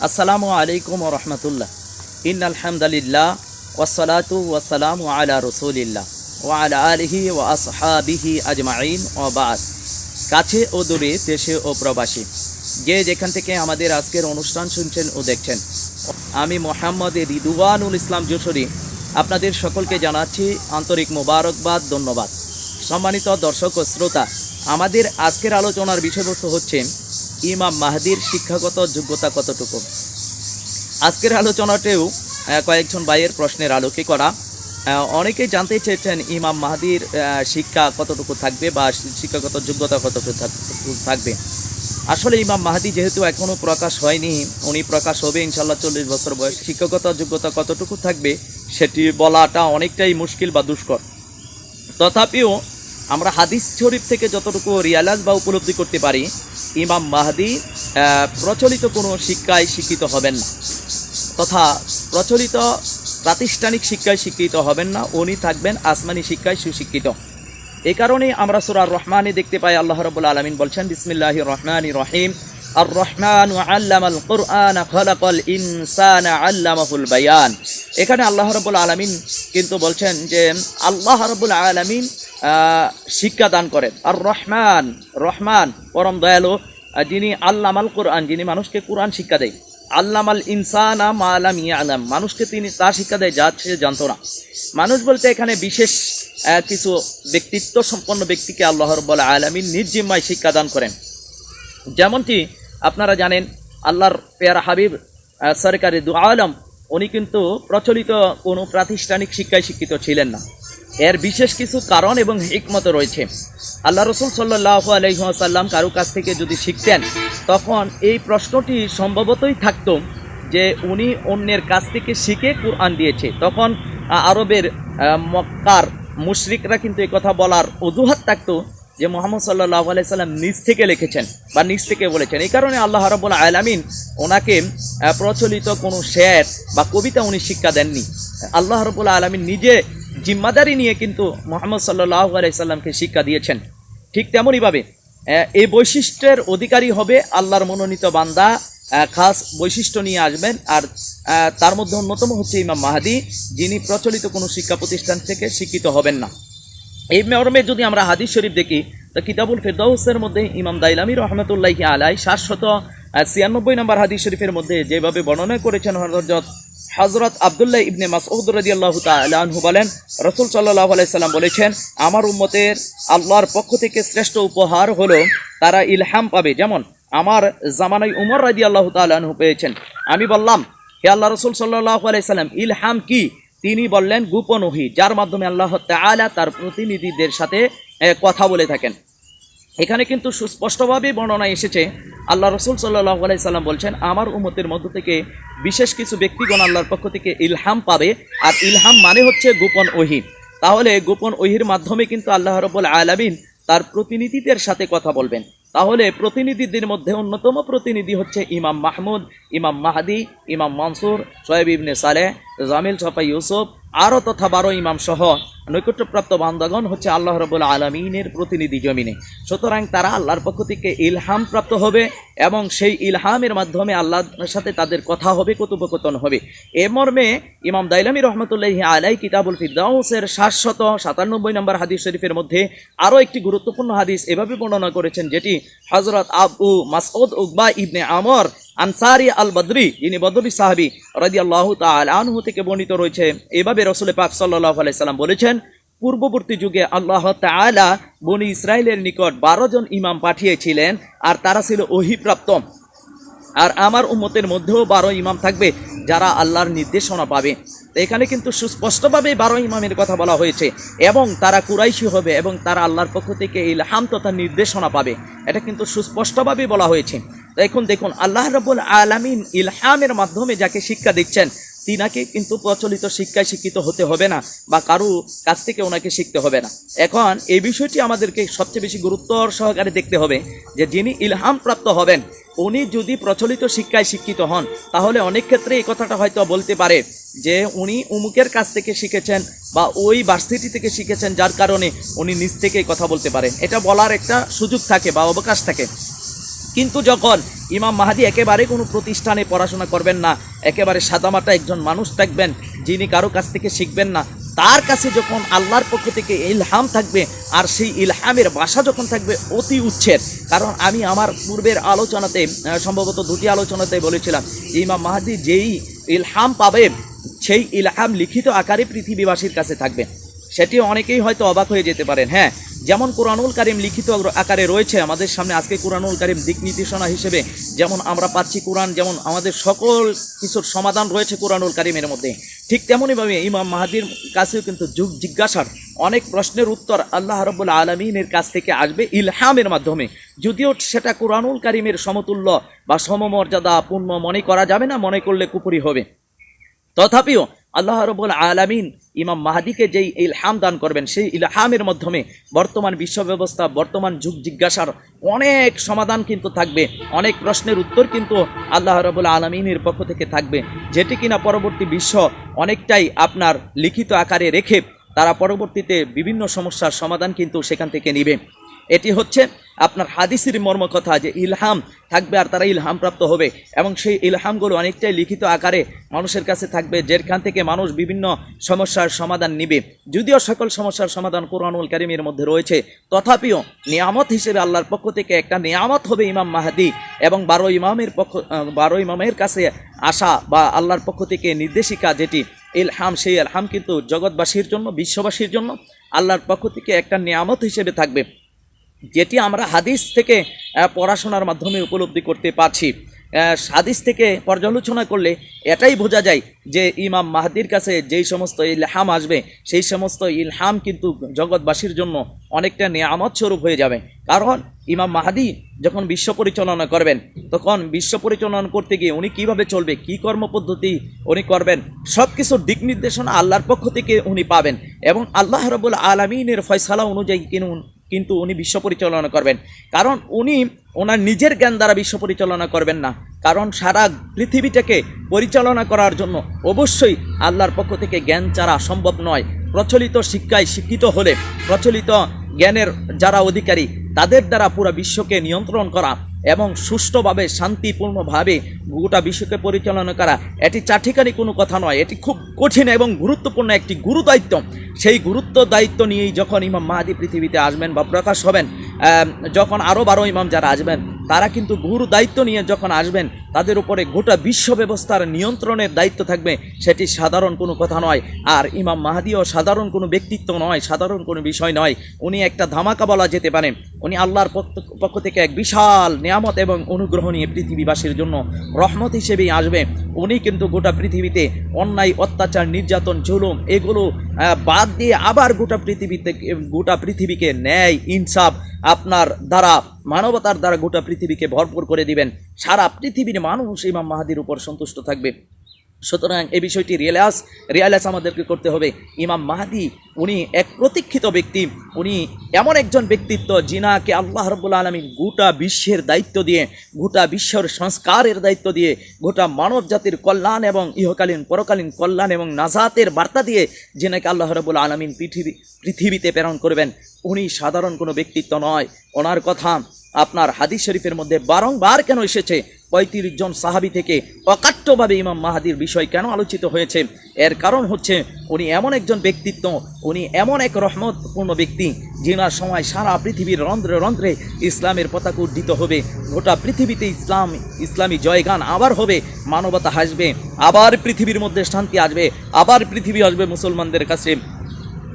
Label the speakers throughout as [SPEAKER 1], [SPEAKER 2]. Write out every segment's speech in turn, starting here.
[SPEAKER 1] আসসালামু আলাইকুম রহমতুল্লাহ। ইন আলহামদুলিল্লাহ ওয়াসালাতু ওয়াসালামু আলা রসুলিল্লাহ ওয়া আলা আলিহি ওয়া আসহাবিহি আজমাইন ও বাদ। কাছে ও দূরে, দেশে ও প্রবাসী। যে যেখান থেকে আমাদের আজকের অনুষ্ঠান শুনছেন ও দেখছেন, আমি মোহাম্মদ রিদুয়ানুল ইসলাম যশোরী আপনাদের সকলকে জানাচ্ছি আন্তরিক মোবারকবাদ, ধন্যবাদ। সম্মানিত দর্শক ও শ্রোতা, আমাদের আজকের আলোচনার বিষয়বস্তু হচ্ছে ইমাম মাহাদির শিক্ষাগত যোগ্যতা কতটুকু? আজকের আলোচনাতেও কয়েকজন ভাইয়ের প্রশ্নের আলোকে করা। অনেকেই জানতে চেয়েছেন ইমাম মাহাদির শিক্ষা কতটুকু থাকবে বা শিক্ষাগত যোগ্যতা কতটুকু থাক- থাকবে। আসলে ইমাম মাহাদি যেহেতু এখনও প্রকাশ হয়নি, উনি প্রকাশ হবে ইনশাল্লাহ চল্লিশ বছর বয়স। শিক্ষাগত যোগ্যতা কতটুকু থাকবে সেটি বলাটা অনেকটাই মুশকিল বা দুষ্কর। তথাপিও আমরা হাদিস শরীফ থেকে যতটুকু রিয়ালাইজ বা উপলব্ধি করতে পারি ইমাম মাহাদি প্রচলিত কোনো শিক্ষায় শিক্ষিত হবেন না। তথা প্রচলিত প্রাতিষ্ঠানিক শিক্ষায় শিক্ষিত হবেন না, উনি থাকবেন আসমানি শিক্ষায় সুশিক্ষিত। এই কারণেই আমরা সুরার রহমানে দেখতে পাই, আল্লাহ রবুল আলমিন বলছেন, বিসমিল্লাহ রহমান রহিম। আর রহমান আল্লামাল কোরআন খলাকল ইনসান আল্লামাহুল বায়ান। এখানে আল্লাহ রবুল আলমিন কিন্তু বলছেন যে, আল্লাহ রবুল আলমিন শিক্ষা দান করেন। আর রহমান রহমান, পরম দয়ালু যিনি আল্লামাল কোরআন, যিনি মানুষকে কোরআন শিক্ষা দেয়। আল্লামাল ইনসানা মালাম ইয়ালাম, মানুষকে তিনি তা শিক্ষা দেয় যা সে জানতো না। মানুষ বলতে এখানে বিশেষ কিছু ব্যক্তিত্ব সম্পন্ন ব্যক্তিকে আল্লাহ রব্বুল আলমিন নিজ জিম্মায় শিক্ষাদান করেন। যেমনটি আপনারা জানেন, আল্লাহর পেয়ারা হাবিব সরকারি দু আলম, উনি কিন্তু প্রচলিত কোনো প্রাতিষ্ঠানিক শিক্ষায় শিক্ষিত ছিলেন না। এর বিশেষ কিছু কারণ এবং হিকমত রয়েছে। আল্লাহ রসুল সাল্লাহ আলহিহাসাল্লাম কারও কাছ থেকে যদি শিখতেন, তখন এই প্রশ্নটি সম্ভবতই থাকত যে উনি অন্যের কাছ থেকে শিখে কোরআন দিয়েছে। তখন আরবের মক্কার মুশরিকরা কিন্তু কথা বলার অজুহাত থাকতো যে মোহাম্মদ সাল্লাহ আলাইসাল্লাম নিজ থেকে লিখেছেন বা নিজ থেকে বলেছেন। এই কারণে আল্লাহ রব্বুল আলামিন ওনাকে প্রচলিত কোনো শের বা কবিতা উনি শিক্ষা দেননি। আল্লাহ রব্বুল আলামিন নিজে জিম্মাদারি নিয়ে কিন্তু মোহাম্মদ সাল্লাহ আলাইসাল্লামকে শিক্ষা দিয়েছেন। ঠিক তেমনইভাবে এই বৈশিষ্ট্যের অধিকারী হবে আল্লাহর মনোনীত বান্দা খাস বৈশিষ্ট্য নিয়ে আসবেন। আর তার মধ্যে অন্যতম হচ্ছে ইমাম মাহাদি, যিনি প্রচলিত কোনো শিক্ষা প্রতিষ্ঠান থেকে শিক্ষিত হবেন না। এই মর্মে যদি আমরা হাদিস শরীফ দেখি, তো কিতাবুল ফেরদাউসের মধ্যে ইমাম দাইলামি রহমতুল্লাহ আলাই সাতশত ছিয়ানব্বই নম্বর হাদিস শরীফের মধ্যে যেভাবে বর্ণনা করেছেন হজরত হজরত আবদুল্লাহ ইবনে মাসউদ রাদিয়াল্লাহু তাআলা আনহু বলেন, রাসূল সাল্লাল্লাহু আলাইহি সাল্লাম বলেছেন, আমার উম্মতের আল্লাহর পক্ষ থেকে শ্রেষ্ঠ উপহার হলো তারা ইলহাম পাবে। যেমন, আমার জামানাই উমর রাদিয়াল্লাহু তাআলা আনহু পেয়েছেন। আমি বললাম, হে আল্লাহ রসুল সাল্লাল্লাহু আলাইহি সাল্লাম, ইলহাম কি? তিনি বললেন, গোপন ওহি, যার মাধ্যমে আল্লাহ তাআলা তার প্রতিনিধিদের সাথে কথা বলে থাকেন। এখানে কিন্তু সুস্পষ্টভাবে বর্ণনা এসেছে, আল্লাহ রসুল সাল্লাহ আলাই সাল্লাম বলছেন, আমার উমতের মধ্য থেকে বিশেষ কিছু ব্যক্তিগণ আল্লাহর পক্ষ থেকে ইলহাম পাবে, আর ইলহাম মানে হচ্ছে গোপন ওহি তাহলে গোপন ওহির মাধ্যমে কিন্তু আল্লাহ রব্বুল আলামিন তার প্রতিনিধিদের সাথে কথা বলবেন। তাহলে প্রতিনিধিদের মধ্যে অন্যতম প্রতিনিধি হচ্ছে ইমাম মাহমুদ, ইমাম মাহাদি, ইমাম মনসুর সোয়েব ইবনে সালেহ জামিল সফা ইউসুফ আরও তথা বারো ইমাম সহ নৈকট্যপ্রাপ্ত বান্দাগণ হচ্ছে আল্লাহ রবুল আলমিনের প্রতিনিধি জমিনে। সুতরাং তারা আল্লাহর পক্ষ থেকে ইলহাম প্রাপ্ত হবে এবং সেই ইলহামের মাধ্যমে আল্লাহর সাথে তাদের কথা হবে, কথোপকথন হবে। এ মর্মে ইমাম দাইলামি রহমতুল্লাহ আলাই কিতাবুল ফিরদাউসের সাতশত সাতানব্বই নম্বর হাদিস শরীফের মধ্যে আরও একটি গুরুত্বপূর্ণ হাদিস এভাবে বর্ণনা করেছেন, যেটি হজরত আবু মাসউদ উকবা ইবনে আমর আনসারি আল বদরি যিনি বদরি সাহাবি রাজি আল্লাহ আনহু থেকে বর্ণিত রয়েছে। এভাবে রসুল পাক সাল্লাহ আলাইসাল্লাম বলেছেন, পূর্ববর্তী যুগে আল্লাহ তাআলা বনি ইসরায়েলের নিকট বারো জন ইমাম পাঠিয়েছিলেন, আর তারা ছিল অহিপ্রাপ্ত। আর আমার উম্মতের মধ্যেও বারো ইমাম থাকবে যারা আল্লাহর নির্দেশনা পাবে। এখানে কিন্তু সুস্পষ্টভাবে বারো ইমামের কথা বলা হয়েছে, এবং তারা কুরাইশি হবে, এবং তারা আল্লাহর পক্ষ থেকে ইলহাম তথা নির্দেশনা পাবে। এটা কিন্তু সুস্পষ্টভাবে বলা হয়েছে। তো এখন দেখুন, আল্লাহ রবুল আলামিন ইলহামের মাধ্যমে যাকে শিক্ষা দিচ্ছেন, তিনাকে কিন্তু প্রচলিত শিক্ষায় শিক্ষিত হতে হবে না বা কারও কাছ থেকে ওনাকে শিখতে হবে না। এখন এই বিষয়টি আমাদেরকে সবচেয়ে বেশি গুরুত্ব সহকারে দেখতে হবে যে যিনি ইলহাম প্রাপ্ত হবেন, উনি যদি প্রচলিত শিক্ষায় শিক্ষিত হন, তাহলে অনেক ক্ষেত্রে এই কথাটা হয়তো বলতে পারে যে উনি উমুকের কাছ থেকে শিখেছেন বা ওই ভার্সিটি থেকে শিখেছেন, যার কারণে উনি নিজ থেকেই কথা বলতে পারেন। এটা বলার একটা সুযোগ থাকে বা অবকাশ থাকে। কিন্তু যখন ইমাম মাহাদি একেবারে কোনো প্রতিষ্ঠানে পড়াশোনা করবেন না, একেবারে সাদামাটা একজন মানুষ থাকবেন, যিনি কারও কাছ থেকে শিখবেন না, তার কাছে যখন আল্লাহর পক্ষ থেকে ইলহাম থাকবে, আর সেই ইলহামের ভাষা যখন থাকবে, অতি উচ্ছের কারণ আমি আমার পূর্বের আলোচনাতে সম্ভবত দুটি আলোচনাতে বলেছিলাম, ইমাম মাহাদি যেই ইলহাম পাবে, সেই ইলহাম লিখিত আকারে পৃথিবীবাসীর কাছে থাকবে। সেটি অনেকেই হয়তো অবাক হয়ে যেতে পারেন। হ্যাঁ যেমন কোরআনুল কারিম লিখিত আকারে রয়েছে আমাদের সামনে আজকে কোরআনুল কারিম দিক নির্দেশনা হিসেবে, যেমন আমরা পাচ্ছি কোরআন, যেমন আমাদের সকল কিছুর সমাধান রয়েছে কোরআনুল কারিমের মধ্যে। ঠিক তেমনইভাবে ইমাম মাহাদির কাছেও কিন্তু যুগ জিজ্ঞাসার অনেক প্রশ্নের উত্তর আল্লাহ রব্বুল আলমিনের কাছ থেকে আসবে ইলহামের মাধ্যমে। যদিও সেটা কোরআনুল কারিমের সমতুল্য বা সমমর্যাদা পূর্ণ মনে করা যাবে না, মনে করলে কুপুরি হবে। তথাপিও আল্লাহ রবুল আলামিন ইমাম মাহাদিকে যেই ইলহাম দান করবেন, সেই ইলহামের মাধ্যমে বর্তমান বিশ্ব ব্যবস্থা বর্তমান যুগ জিজ্ঞাসার অনেক সমাধান কিন্তু থাকবে, অনেক প্রশ্নের উত্তর কিন্তু আল্লাহ রবুল আলমিনের পক্ষ থেকে থাকবে, যেটি কিনা পরবর্তী বিশ্ব অনেকটাই আপনার লিখিত আকারে রেখে তারা পরবর্তীতে বিভিন্ন সমস্যার সমাধান কিন্তু সেখান থেকে নিবে। এটি হচ্ছে আপনার হাদিসের মর্ম কথা যে ইলহাম থাকবে আর তারা ইলহাম প্রাপ্ত হবে। এবং সেই ইলহামগুলো অনেকটাই লিখিত আকারে মানুষের কাছে থাকবে, যেখান থেকে মানুষ বিভিন্ন সমস্যার সমাধান নিবে। যদিও সকল সমস্যার সমাধান কোরআনুল কারিমের মধ্যে রয়েছে, তথাপিও নিয়ামত হিসেবে আল্লাহর পক্ষ থেকে একটা নিয়ামত হবে ইমাম মাহাদি। এবং বারো ইমামের পক্ষ বারো ইমামের কাছে আসা বা আল্লাহর পক্ষ থেকে নির্দেশিকা যেটি, ইলহাম, সেই ইলহাম কিন্তু জগৎবাসীর জন্য, বিশ্ববাসীর জন্য আল্লাহর পক্ষ থেকে একটা নিয়ামত হিসেবে থাকবে। যেটি আমরা হাদিস থেকে পড়াশোনার মাধ্যমে উপলব্ধি করতে পারছি। হাদিস থেকে পর্যালোচনা করলে এটাই বোঝা যায় যে ইমাম মাহাদির কাছে যেই সমস্ত ইলহাম আসবে, সেই সমস্ত ইলহাম কিন্তু জগৎবাসীর জন্য অনেকটা নিয়ামত স্বরূপ হয়ে যাবে। কারণ ইমাম মাহাদি যখন বিশ্ব পরিচালনা করবেন, তখন বিশ্ব পরিচালনা করতে গিয়ে উনি কীভাবে চলবে, কি কর্মপদ্ধতি উনি করবেন সব কিছুর দিক নির্দেশনা আল্লাহর পক্ষ থেকে উনি পাবেন। এবং আল্লাহ রবুল আলমিনের ফয়সালা অনুযায়ী কিন্তু কিন্তু উনি বিশ্ব পরিচালনা করবেন। কারণ উনি ওনার নিজের জ্ঞান দ্বারা বিশ্ব পরিচালনা করবেন না। কারণ সারা পৃথিবীটাকে পরিচালনা করার জন্য অবশ্যই আল্লাহর পক্ষ থেকে জ্ঞান ছাড়া সম্ভব নয়। প্রচলিত শিক্ষায় শিক্ষিত হলে প্রচলিত জ্ঞানের যারা অধিকারী, তাদের দ্বারা পুরো বিশ্বকে নিয়ন্ত্রণ করা এবং সুষ্ঠুভাবে, শান্তিপূর্ণভাবে গোটা বিশ্বকে পরিচালনা করা, এটি চাঠিকারি কোনো কথা নয়। এটি খুব কঠিন এবং গুরুত্বপূর্ণ একটি গুরু দায়িত্ব সেই গুরুত্ব দায়িত্ব নিয়েই যখন ইমাম মাহাদি পৃথিবীতে আসবেন বা প্রকাশ হবেন যখন আরও বারো ইমাম যারা আসবেন, তারা কিন্তু গুরু দায়িত্ব নিয়ে যখন আসবেন তাদের উপরে গোটা বিশ্ব ব্যবস্থার নিয়ন্ত্রণের দায়িত্ব থাকবে, সেটি সাধারণ কোনো কথা নয়। আর ইমাম মাহাদিও সাধারণ কোনো ব্যক্তিত্ব নয়, সাধারণ কোনো বিষয় নয়। উনি একটা ধামাকা বলা যেতে পারে। উনি আল্লাহর পক্ষ- থেকে এক বিশাল নিয়ামত এবং অনুগ্রহ নিয়ে পৃথিবীবাসীর জন্য রহমত হিসেবেই আসবে। উনি কিন্তু গোটা পৃথিবীতে অন্যায়, অত্যাচার, নির্যাতন, জুলুম এগুলো বাদ দিয়ে আবার গোটা পৃথিবীতে গোটা পৃথিবীকে ন্যায়, ইনসাফ আপনার দ্বারা, মানবতার দ্বারা গোটা পৃথিবীকে ভরপুর করে দিবেন। সারা পৃথিবীর মানুষ ইমাম মাহাদির উপর সন্তুষ্ট থাকবে। সুতরাং এই বিষয়টি রিয়েলাস রিয়ালাস আমাদেরকে করতে হবে। ইমাম মাহাদি, উনি এক প্রতীক্ষিত ব্যক্তি। উনি এমন একজন ব্যক্তিত্ব যিনাকে আল্লাহ রব্বুল আলমিন গোটা বিশ্বের দায়িত্ব দিয়ে, গোটা বিশ্বের সংস্কারের দায়িত্ব দিয়ে, গোটা মানব জাতির কল্যাণ এবং ইহকালীন, পরকালীন কল্যাণ এবং নাজাতের বার্তা দিয়ে যিনাকে আল্লাহ রব্বুল আলমিন পৃথিবী, পৃথিবীতে প্রেরণ করবেন। উনি সাধারণ কোনো ব্যক্তিত্ব নয়। ওনার কথা আপনার হাদিস শরীফের মধ্যে বারংবার কেন এসেছে? পঁয়ত্রিশ জন সাহাবি থেকে অকাট্যভাবে ইমাম মাহাদির বিষয় কেন আলোচিত হয়েছে? এর কারণ হচ্ছে, উনি এমন একজন ব্যক্তিত্ব, উনি এমন এক রহমতপূর্ণ ব্যক্তি, যিনার সময় সারা পৃথিবীর রন্ধ্রে রন্ধ্রে ইসলামের পতাকা উদ্ধৃত হবে, গোটা পৃথিবীতে ইসলাম, ইসলামী জয়গান আবার হবে, মানবতা হাসবে, আবার পৃথিবীর মধ্যে শান্তি আসবে, আবার পৃথিবী আসবে মুসলমানদের কাছে,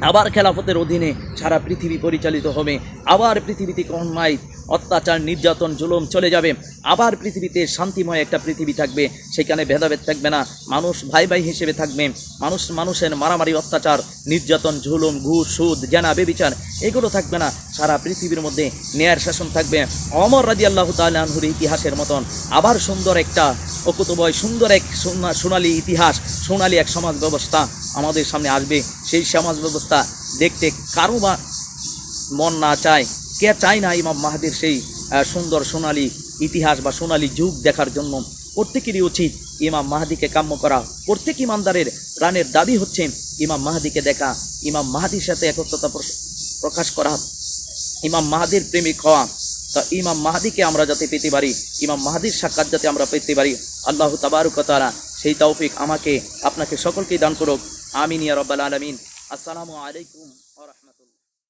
[SPEAKER 1] আবার খেলাফতের অধীনে সারা পৃথিবী পরিচালিত হবে, আবার পৃথিবীতে অন্যায় অত্যাচার, নির্যাতন, জুলুম চলে যাবে। আবার পৃথিবীতে শান্তিময় একটা পৃথিবী থাকবে। সেখানে ভেদাভেদ থাকবে না। মানুষ ভাই ভাই হিসেবে থাকবে। মানুষ, মানুষের মারামারি, অত্যাচার, নির্যাতন ঝুলুম ঘুষ, সুদ জেনা বেবিচার, এগুলো থাকবে না। সারা পৃথিবীর মধ্যে ন্যায়ের শাসন থাকবে। অমর রাজি আল্লাহ তালহুর ইতিহাসের মতন আবার সুন্দর একটা অকুতবয় সুন্দর এক সোনা- সোনালী ইতিহাস, সোনালী এক সমাজ ব্যবস্থা আমাদের সামনে আসবে। সেই সমাজ ব্যবস্থা দেখতে কারও বা মন না চায়। কে চায় না ইমাম মাহাদির সেই সুন্দর সোনালী ইতিহাস বা সোনালী যুগ দেখার জন্য? প্রত্যেকেরই উচিত ইমাম মাহাদিকে কাম্য করা। প্রত্যেক ইমানদারের প্রাণের দাবি হচ্ছে ইমাম মাহাদিকে দেখা, ইমাম মাহাদির সাথে একত্রতা প্রকাশ করা, ইমাম মাহাদির প্রেমিক হওয়া। তা ইমাম মাহাদিকে আমরা যাতে পেতে পারি, ইমাম মাহাদির সাক্ষাৎ যাতে আমরা পেতে পারি, আল্লাহ তাবারুকতালা সেই তৌফিক আমাকে, আপনাকে সকলকেই দান করুক। আমিন ইয়া রব্বাল আলমিন। আসসালামু আলাইকুম।